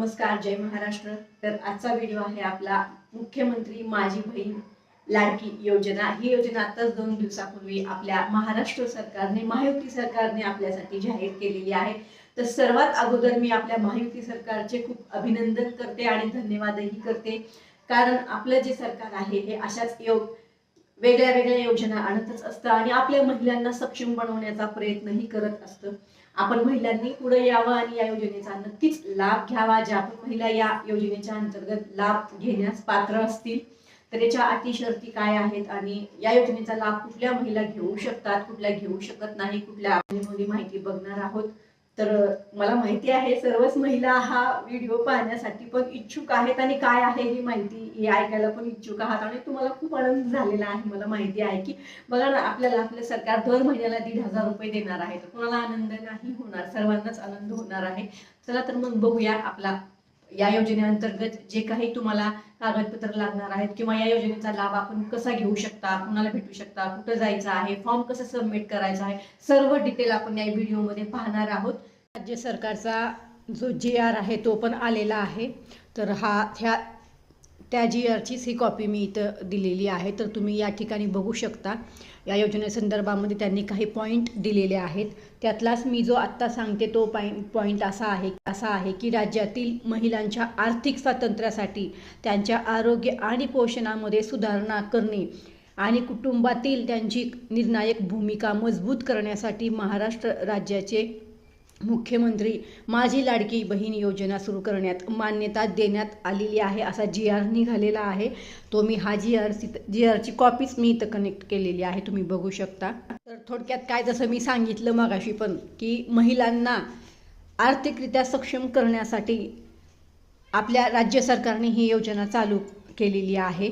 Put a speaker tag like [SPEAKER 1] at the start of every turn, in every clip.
[SPEAKER 1] नमस्कार जय महाराष्ट्र. तर आजचा व्हिडिओ आहे आपला मुख्यमंत्री माझी बहीण लाडकी योजना. ही योजना आताच दोन दिवसापूर्वी आपल्या महाराष्ट्र सरकारने महायुती सरकारने आपल्यासाठी जाहीर केलेली आहे. तर सर्वात अगोदर मी आपल्या महायुती सरकारचे खूप अभिनंदन करते आणि धन्यवादही करते. कारण आपलं जे सरकार आहे हे अशाच योग वेगळ्या वेगळ्या योजना आणतच असतं आणि आपल्या महिलांना सक्षम बनवण्याचा प्रयत्नही करत असतं. आपण महिलांनी पुढे यावं आणि या योजनेचा नक्कीच लाभ घ्यावा ज्या पण महिला या योजनेच्या अंतर्गत लाभ घेण्यास पात्र असतील तर याच्या अटी शर्ती काय आहेत आणि या योजनेचा लाभ कुठल्या महिला घेऊ शकतात कुठल्या घेऊ शकत नाही कुठल्या माहिती बघणार आहोत. तर मला माहिती आहे सर्वच महिला हा व्हिडिओ पाहण्यासाठी पण इच्छुक आहेत आणि काय आहे ही माहिती हे ऐकायला पण इच्छुक आहात आणि तुम्हाला खूप आनंद झालेला आहे मला माहिती आहे की बघा ना आपल्याला आपलं सरकार दर महिन्याला दीड हजार रुपये देणार आहे. तर कोणाला आनंद नाही होणार सर्वांनाच आनंद होणार आहे. चला तर मग बघूया आपला या योजनेअंतर्गत जे काही तुम्हाला कागदपत्र लागणार आहेत किंवा या योजनेचा लाभ आपण कसा घेऊ शकता कुणाला भेटू शकता कुठं जायचं आहे फॉर्म कसं सबमिट करायचा आहे सर्व डिटेल आपण या व्हिडिओमध्ये पाहणार आहोत. राज्य सरकारचा जो जी आर आहे तो पण आलेला आहे. तर हा ह्या त्या जी आरचीच ही कॉपी मी इथं दिलेली आहे. तर तुम्ही या ठिकाणी बघू शकता. या योजनेसंदर्भामध्ये त्यांनी काही पॉईंट दिलेले आहेत. त्यातलाच मी जो आत्ता सांगते तो पॉईंट पॉईंट असा आहे असा आहे की राज्यातील महिलांच्या आर्थिक स्वातंत्र्यासाठी त्यांच्या आरोग्य आणि पोषणामध्ये सुधारणा करणे आणि कुटुंबातील त्यांची निर्णायक भूमिका मजबूत करण्यासाठी महाराष्ट्र राज्याचे मुख्यमंत्री माझी लाडकी बहीण योजना सुरू करण्यात मान्यता देण्यात आलेली आहे. असा जी आर निघालेला आहे. तो मी हा जी आर जी आरची कॉपीच मी इथं कनेक्ट केलेली आहे. तुम्ही बघू शकता. तर थोडक्यात काय जसं मी सांगितलं मगाशी पण की महिलांना आर्थिकरित्या सक्षम करण्यासाठी आपल्या राज्य सरकारने ही योजना चालू केलेली आहे.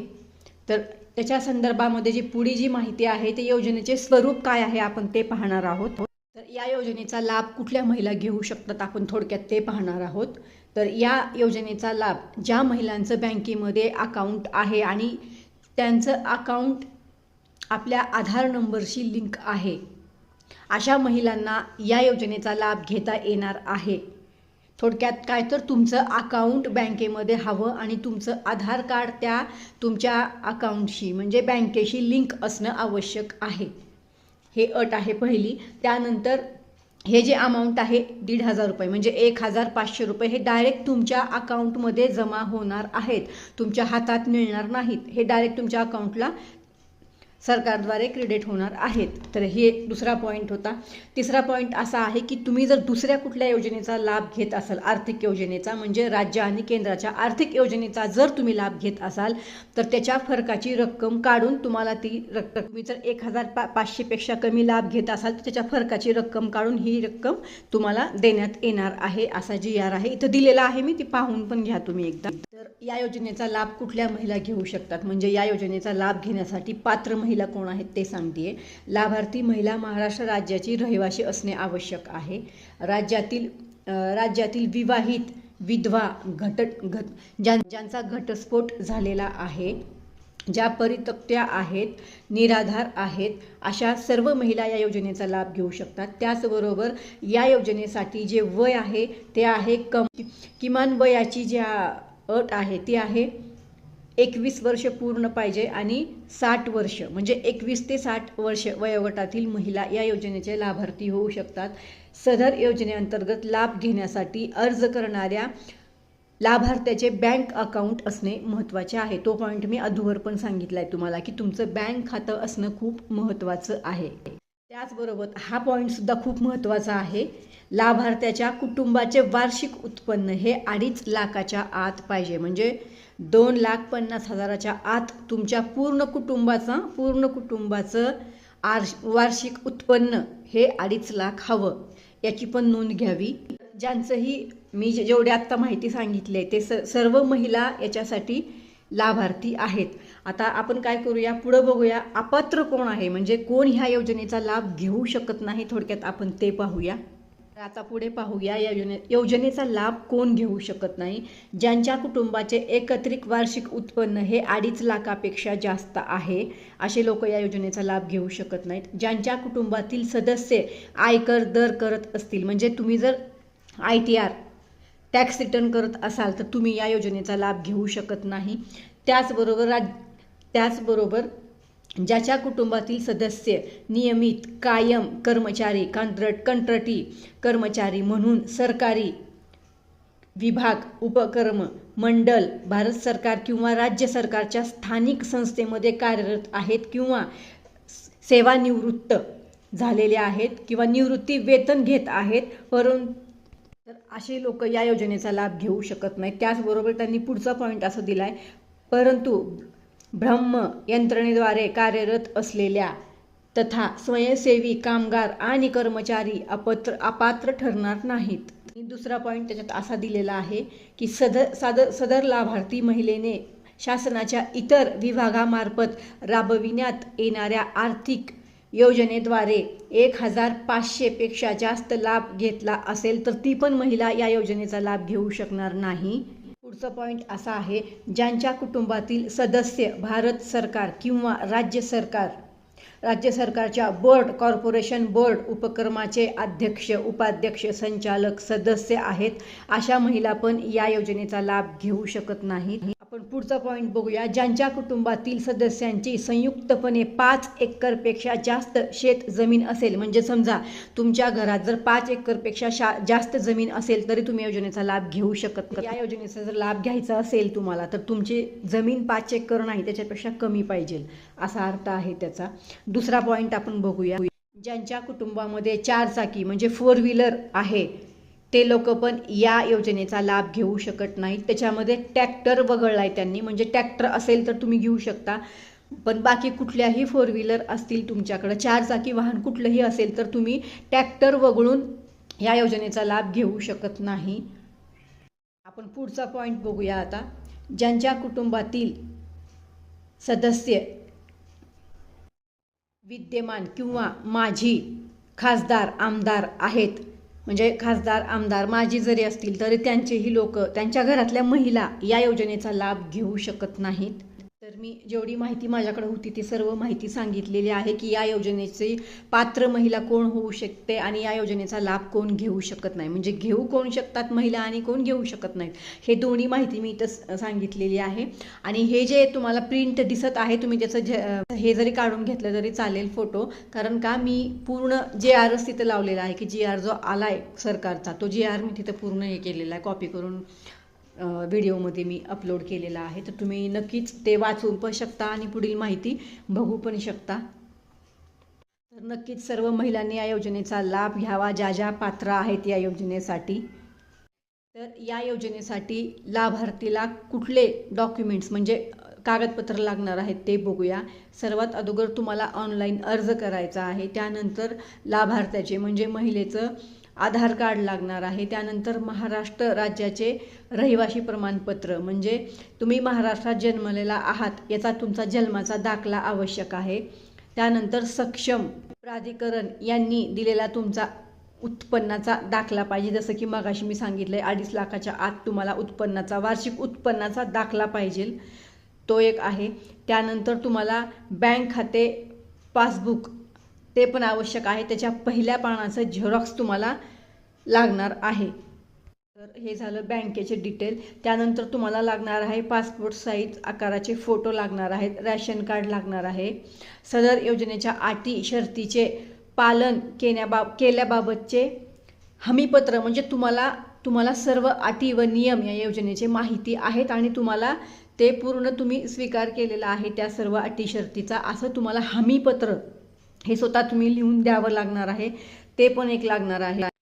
[SPEAKER 1] तर त्याच्या संदर्भामध्ये जी पुढे जी माहिती आहे ते योजनेचे स्वरूप काय आहे आपण ते पाहणार आहोत. तर या योजनेचा लाभ कुठल्या महिला घेऊ शकतात आपण थोडक्यात ते पाहणार आहोत. तर या योजनेचा लाभ ज्या महिलांचं बँकेमध्ये अकाउंट आहे आणि त्यांचं अकाउंट आपल्या आधार नंबरशी लिंक आहे अशा महिलांना या योजनेचा लाभ घेता येणार आहे. थोडक्यात काय तर तुमचं अकाउंट बँकेमध्ये हवं आणि तुमचं आधार कार्ड त्या तुमच्या अकाउंटशी म्हणजे बँकेशी लिंक असणं आवश्यक आहे. हे अट आहे पहिली. त्यानंतर हे जे अमाऊंट आहे दीड हजार रुपये. म्हणजे एक हजार पाचशे रुपये हे डायरेक्ट तुमच्या अकाउंटमध्ये जमा होणार आहेत. तुमच्या हातात मिळणार नाहीत. हे डायरेक्ट तुमच्या अकाउंटला सरकारद्वारे क्रेडिट होणार आहेत. तर हे दुसरा पॉईंट होता. तिसरा पॉईंट असा आहे की तुम्ही जर दुसऱ्या कुठल्या योजनेचा लाभ घेत असाल आर्थिक योजनेचा म्हणजे राज्य आणि केंद्राच्या आर्थिक योजनेचा जर तुम्ही लाभ घेत असाल तर त्याच्या फरकाची रक्कम काढून तुम्हाला ती रक्कम तुम्ही जर एक हजार पा पाचशेपेक्षा कमी लाभ घेत असाल तर त्याच्या फरकाची रक्कम काढून ही रक्कम तुम्हाला देण्यात येणार आहे असा जी आर आहे. इथं दिलेला आहे मी ती पाहून पण घ्या तुम्ही एकदा. तर या योजनेचा लाभ कुठल्या महिला घेऊ शकतात? म्हणजे या योजनेचा लाभ घेण्यासाठी पात्र महिला महिला कोण आहेत ते सांगते लाभार्थी महिला महाराष्ट्र राज्याची रहिवाशी असणे आवश्यक आहे. राज्यातील राज्यातील विवाहित विधवा घट घट ज्यां ज्यांचा घटस्फोट झालेला आहे ज्या परितक्त्या आहेत निराधार आहेत अशा सर्व महिला या योजनेचा लाभ घेऊ शकतात. त्याचबरोबर या योजनेसाठी जे वय आहे ते आहे कम किमान वयाची ज्या अट आहे ती आहे एकवीस वर्ष पूर्ण पाहिजे आणि साठ वर्ष म्हणजे एकवीस ते साठ वर्ष वयोगटातील महिला या योजनेचे लाभार्थी होऊ शकतात. सदर योजनेअंतर्गत लाभ घेण्यासाठी अर्ज करणाऱ्या लाभार्थ्याचे बँक अकाउंट असणे महत्त्वाचे आहे. तो पॉईंट मी अधूवर पण सांगितला आहे तुम्हाला की तुमचं बँक खातं असणं खूप महत्त्वाचं आहे. त्याचबरोबर हा पॉईंटसुद्धा खूप महत्त्वाचा आहे. लाभार्थ्याच्या कुटुंबाचे वार्षिक उत्पन्न हे अडीच लाखाच्या आत पाहिजे म्हणजे दोन लाख पन्नास हजाराच्या आत तुमच्या पूर्ण कुटुंबाचं पूर्ण कुटुंबाचं आर वार्षिक उत्पन्न हे अडीच लाख हवं. याची पण नोंद घ्यावी. ज्यांचंही मी जे- जेवढे आत्ता माहिती सांगितली आहे ते स सर्व महिला याच्यासाठी लाभार्थी आहेत. आता आपण काय करूया पुढं बघूया अपात्र कोण आहे? म्हणजे कोण ह्या योजनेचा लाभ घेऊ शकत नाही? थोडक्यात आपण ते पाहूया. आता पुढे पाहूया या योजने योजनेचा लाभ कोण घेऊ शकत नाही. ज्यांच्या कुटुंबाचे एकत्रित वार्षिक उत्पन्न हे अडीच लाखापेक्षा जास्त आहे असे लोक या योजनेचा लाभ घेऊ शकत नाहीत. ज्यांच्या कुटुंबातील सदस्य आयकर दर करत असतील म्हणजे तुम्ही जर I T R tax return करत असाल तर तुम्ही या योजनेचा लाभ घेऊ शकत नाही. त्याचबरोबर राज त्याचबरोबर ज्याच्या कुटुंबातील सदस्य नियमित कायम कर्मचारी कंत्रट कंत्रटी कर्मचारी म्हणून सरकारी विभाग उपक्रम मंडल भारत सरकार किंवा राज्य सरकारच्या स्थानिक संस्थेमध्ये कार्यरत आहेत किंवा सेवानिवृत्त झालेले आहेत किंवा निवृत्ती वेतन घेत आहेत परंतु तर असे लोक या योजनेचा लाभ घेऊ शकत नाहीत. त्याचबरोबर त्यांनी पुढचा पॉईंट असं दिला आहे परंतु ब्रह्म यंत्रणेद्वारे कार्यरत असलेल्या तथा स्वयंसेवी कामगार आणि कर्मचारी अपत्र अपात्र ठरणार नाहीत. आणि दुसरा पॉईंट त्याच्यात असा दिलेला आहे की सदर सादर सदर लाभार्थी महिलेने शासनाच्या इतर विभागामार्फत राबविण्यात येणाऱ्या आर्थिक योजनेद्वारे एक हजार पाचशेपेक्षा जास्त लाभ घेतला असेल तर ती पण महिला या योजनेचा लाभ घेऊ शकणार नाही. पुढचा पॉईंट असा आहे ज्यांच्या कुटुंबातील सदस्य भारत सरकार किंवा राज्य सरकार राज्य सरकारच्या बोर्ड कॉर्पोरेशन बोर्ड उपक्रमाचे अध्यक्ष उपाध्यक्ष संचालक सदस्य आहेत अशा महिला पण या योजनेचा लाभ घेऊ शकत नाहीत. आपण पुढचा पॉईंट बघूया. ज्यांच्या कुटुंबातील सदस्यांची संयुक्तपणे पाच एकरपेक्षा जास्त शेत जमीन असेल म्हणजे समजा तुमच्या घरात जर पाच एकरपेक्षा शा जास्त जमीन असेल तरी तुम्ही योजनेचा लाभ घेऊ शकत नाही. या योजनेचा जर लाभ घ्यायचा असेल तुम्हाला तर तुमची जमीन पाच एकर नाही त्याच्यापेक्षा कमी पाहिजे असा अर्थ आहे त्याचा. दुसरा पॉईंट आपण बघूया. ज्यांच्या कुटुंबामध्ये चार चाकी म्हणजे फोर व्हीलर आहे ते लोक पण या योजनेचा लाभ घेऊ शकत नाहीत. त्याच्यामध्ये ट्रॅक्टर वगळलाय त्यांनी. म्हणजे ट्रॅक्टर असेल तर तुम्ही घेऊ शकता. पण बाकी कुठल्याही फोर व्हीलर असतील तुमच्याकडं चार चाकी वाहन कुठलंही असेल तर तुम्ही ट्रॅक्टर वगळून या योजनेचा लाभ घेऊ शकत नाही. आपण पुढचा पॉईंट बघूया आता. ज्यांच्या कुटुंबातील सदस्य विद्यमान किंवा माझी खासदार आमदार आहेत म्हणजे खासदार आमदार माजी जरी असतील तरी त्यांचेही लोक त्यांच्या घरातल्या महिला या योजनेचा लाभ घेऊ शकत नाहीत. मी जेवढी माहिती माझ्याकडे होती ती सर्व माहिती सांगितलेली आहे की या योजनेची पात्र महिला कोण होऊ शकते आणि या योजनेचा लाभ कोण घेऊ शकत नाही. म्हणजे घेऊ कोण शकतात महिला आणि कोण घेऊ शकत नाहीत हे दोन्ही माहिती मी इथं सांगितलेली आहे. आणि हे जे तुम्हाला प्रिंट दिसत आहे तुम्ही त्याचं जे हे जरी काढून घेतलं तरी चालेल फोटो. कारण का मी पूर्ण जे आरच तिथं लावलेला आहे की जी आर जो आलाय सरकारचा तो जी आर मी तिथं पूर्ण हे केलेला आहे कॉपी करून व्हिडिओमध्ये मी अपलोड केलेला आहे. तर तुम्ही नक्कीच ते वाचून पण शकता आणि पुढील माहिती बघू पण शकता. तर नक्कीच सर्व महिलांनी या योजनेचा लाभ घ्यावा. ज्या ज्या पात्र आहेत या योजनेसाठी. तर या योजनेसाठी लाभार्थीला कुठले डॉक्युमेंट्स म्हणजे कागदपत्र लागणार आहेत ते बघूया. सर्वात अगोदर तुम्हाला ऑनलाईन अर्ज करायचा आहे. त्यानंतर लाभार्थ्याचे म्हणजे महिलेचं आधार कार्ड लागणार आहे. त्यानंतर महाराष्ट्र राज्याचे रहिवासी प्रमाणपत्र म्हणजे तुम्ही महाराष्ट्रात जन्मलेला आहात याचा तुमचा जन्माचा दाखला आवश्यक आहे. त्यानंतर सक्षम प्राधिकरण यांनी दिलेला तुमचा उत्पन्नाचा दाखला पाहिजे. जसं की मगाशी मी सांगितलं आहे अडीच लाखाच्या आत तुम्हाला उत्पन्नाचा वार्षिक उत्पन्नाचा दाखला पाहिजे. तो एक आहे. त्यानंतर तुम्हाला बँक खाते पासबुक ते पण आवश्यक आहे. त्याच्या पहिल्या पानाचं झेरॉक्स तुम्हाला लागणार आहे. तर हे झालं बँकेचे डिटेल. त्यानंतर तुम्हाला लागणार आहे पासपोर्ट साईज आकाराचे फोटो लागणार आहेत रॅशन कार्ड लागणार आहे. सदर योजनेच्या अटी शर्तीचे पालन केल्याबाब केल्याबाबतचे हमीपत्र म्हणजे तुम्हाला तुम्हाला सर्व अटी व नियम या योजनेचे माहिती आहेत आणि तुम्हाला ते पूर्ण तुम्ही स्वीकार केलेला आहे त्या सर्व अटी शर्तीचा. असं तुम्हाला हमीपत्र हे स्वतः तुम्ही लिहून द्यावं लागणार आहे. ते पण एक लागणार आहे.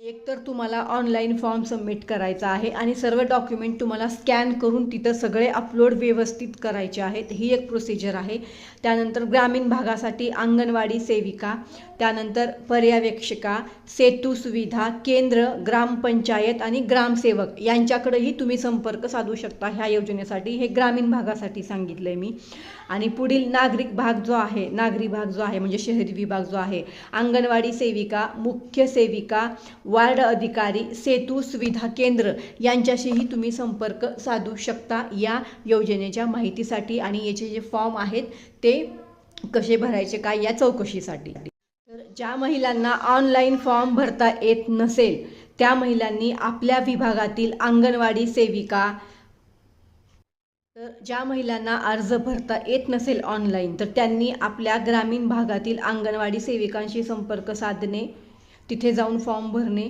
[SPEAKER 1] एक तर तुम्हाला ऑनलाईन फॉर्म सबमिट करायचा आहे आणि सर्व डॉक्युमेंट तुम्हाला स्कॅन करून तिथं सगळे अपलोड व्यवस्थित करायचे आहेत. ही एक प्रोसिजर आहे. त्यानंतर ग्रामीण भागासाठी अंगणवाडी सेविका त्यानंतर पर्यवेक्षिका सेतू सुविधा केंद्र ग्रामपंचायत आणि ग्रामसेवक यांच्याकडेही तुम्ही संपर्क साधू शकता ह्या योजनेसाठी. हे ग्रामीण भागासाठी सांगितलं आहे मी. आणि पुढील नागरिक भाग जो आहे नागरी भाग जो आहे म्हणजे शहरी विभाग जो आहे अंगणवाडी सेविका मुख्य सेविका वार्ड अधिकारी सेतू सुविधा केंद्र यांच्याशीही तुम्ही संपर्क साधू शकता या योजनेच्या माहितीसाठी. आणि याचे जे फॉर्म आहेत ते कसे भरायचे काय या चौकशीसाठी. तर ज्या महिलांना ऑनलाईन फॉर्म भरता येत नसेल त्या महिलांनी आपल्या विभागातील अंगणवाडी सेविका तर ज्या महिलांना अर्ज भरता येत नसेल ऑनलाईन तर त्यांनी आपल्या ग्रामीण भागातील अंगणवाडी सेविकांशी संपर्क साधणे तिथे जाऊन फॉर्म भरणे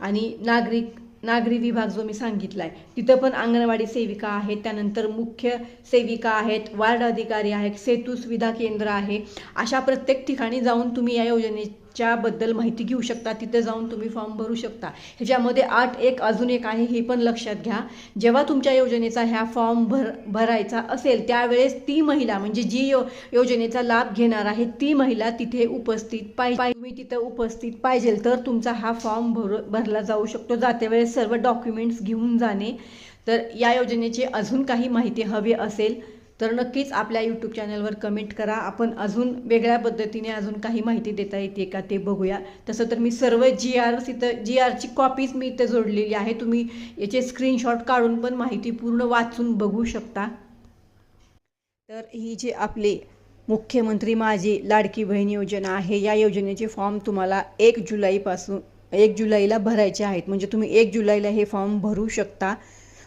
[SPEAKER 1] आणि नागरिक नागरी विभाग जो मी सांगितला आहे तिथं पण अंगणवाडी सेविका आहेत त्यानंतर मुख्य सेविका आहेत वार्ड अधिकारी आहेत सेतू सुविधा केंद्र आहे अशा प्रत्येक ठिकाणी जाऊन तुम्ही या योजने बद्दल माहिती घेऊ शकता तिथे जाऊन तुम्ही फॉर्म भरू शकता. ह्याच्यामध्ये आठ एक अजून एक आहे हे पण लक्षात घ्या. जेव्हा तुमच्या योजनेचा ह्या फॉर्म भर भरायचा असेल त्यावेळेस ती महिला म्हणजे जी यो योजनेचा लाभ घेणार आहे ती महिला तिथे उपस्थित पाहिजे तुम्ही तिथं उपस्थित पाहिजे तर तुमचा हा फॉर्म भर भरला जाऊ शकतो. जाते वेळेस सर्व डॉक्युमेंट्स घेऊन जाणे. तर या योजनेची अजून काही माहिती हवी असेल तर नक्कीच आपल्या यूट्यूब चॅनलवर कमेंट करा. आपण अजून वेगळ्या पद्धतीने अजून काही माहिती देता येते का ते बघूया. तसं तर मी सर्व जी आर इथं जी आरची कॉपीज मी इथं जोडलेली आहे. तुम्ही याचे स्क्रीनशॉट काढून पण माहिती पूर्ण वाचून बघू शकता. तर ही जी आपली मुख्यमंत्री माझी लाडकी बहीण योजना आहे या योजनेचे फॉर्म तुम्हाला एक जुलैपासून एक जुलैला भरायचे आहेत. म्हणजे तुम्ही एक जुलैला हे फॉर्म भरू शकता.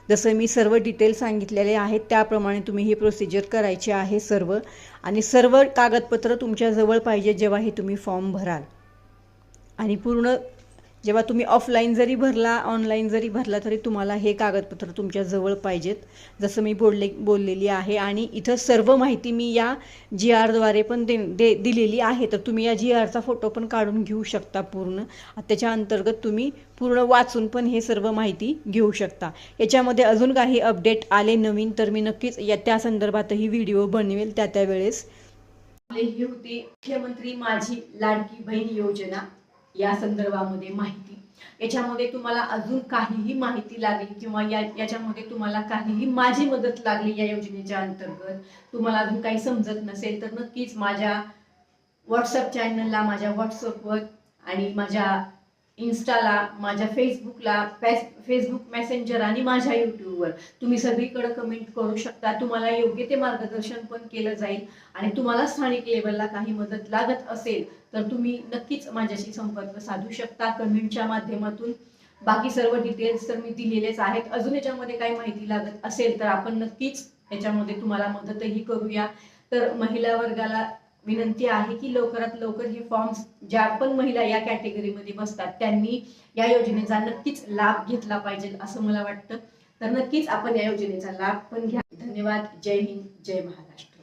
[SPEAKER 1] जसं मी सर्व डिटेल सांगितलेले आहेत त्याप्रमाणे तुम्ही ही प्रोसिजर करायची आहे सर्व. आणि सर्व कागदपत्र तुमच्याजवळ पाहिजे जेव्हा हे तुम्ही फॉर्म भराल. आणि पूर्ण जेव्हा तुम्ही ऑफलाईन जरी भरला ऑनलाईन जरी भरला तरी तुम्हाला हे कागदपत्र तुमच्या जवळ पाहिजेत. जसं मी बोलले बोललेली आहे आणि इथं सर्व माहिती मी या जी आरद्वारे पण दे दे दिलेली आहे. तर तुम्ही या जी आरचा फोटो पण काढून घेऊ शकता पूर्ण. त्याच्या अंतर्गत तुम्ही पूर्ण वाचून पण हे सर्व माहिती घेऊ शकता. याच्यामध्ये अजून काही अपडेट आले नवीन तर मी नक्कीच या त्या संदर्भातही व्हिडिओ बनवेल त्या त्यावेळेस होते मुख्यमंत्री माझी लाडकी बहीण योजना. या संदर्भामध्ये माहिती. याच्यामध्ये तुम्हाला अजून काहीही माहिती लागली किंवा या याच्यामध्ये तुम्हाला काहीही माझी मदत लागली या योजनेच्या अंतर्गत तुम्हाला अजून काही समजत नसेल तर नक्कीच माझ्या व्हॉट्सअप चॅनलला माझ्या व्हॉट्सअपवर आणि माझ्या इन्स्टाला माझ्या फेसबुकला फेस फेसबुक मेसेंजर आणि माझ्या यूट्यूबवर. तुम्ही सगळीकडे कमेंट करू शकता. तुम्हाला योग्य ते मार्गदर्शन पण केलं जाईल. आणि तुम्हाला स्थानिक लेवलला काही मदत लागत असेल तर तुम्ही नक्कीच माझ्याशी संपर्क साधू शकता कमेंटच्या माध्यमातून. बाकी सर्व डिटेल्स तर मी दिलेलेच आहेत. अजून याच्यामध्ये काही माहिती लागत असेल तर आपण नक्कीच याच्यामध्ये तुम्हाला मदतही करूया. तर महिला वर्गाला विनंती आहे की लवकरात लवकर हे फॉर्म्स ज्या पण महिला या कॅटेगरीमध्ये बसतात त्यांनी या योजनेचा नक्कीच लाभ घेतला पाहिजे असं मला वाटतं. तर नक्कीच आपण या योजनेचा लाभ पण घ्या. धन्यवाद. जय हिंद. जय महाराष्ट्र.